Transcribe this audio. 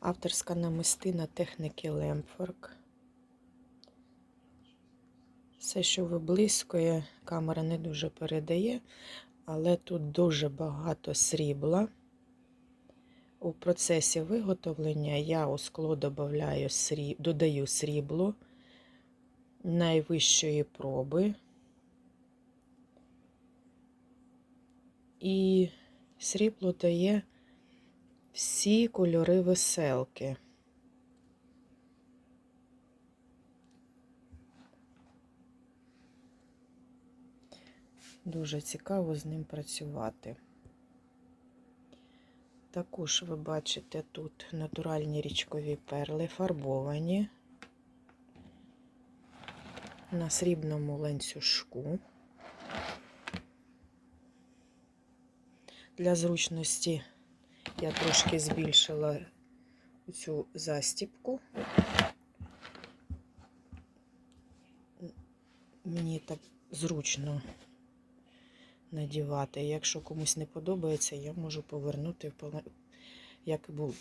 Авторська намистина техніки Лемфорк. Все, що виблискує, камера не дуже передає, але тут дуже багато срібла. У процесі виготовлення я у скло додаю, сріб... додаю срібло найвищої проби. І срібло дає всі кольори веселки. Дуже цікаво з ним працювати. Також ви бачите тут натуральні річкові перли, фарбовані на срібному ланцюжку. Для зручності я трошки збільшила цю застіпку. Мені так зручно надівати. Якщо комусь не подобається, я можу повернути як було.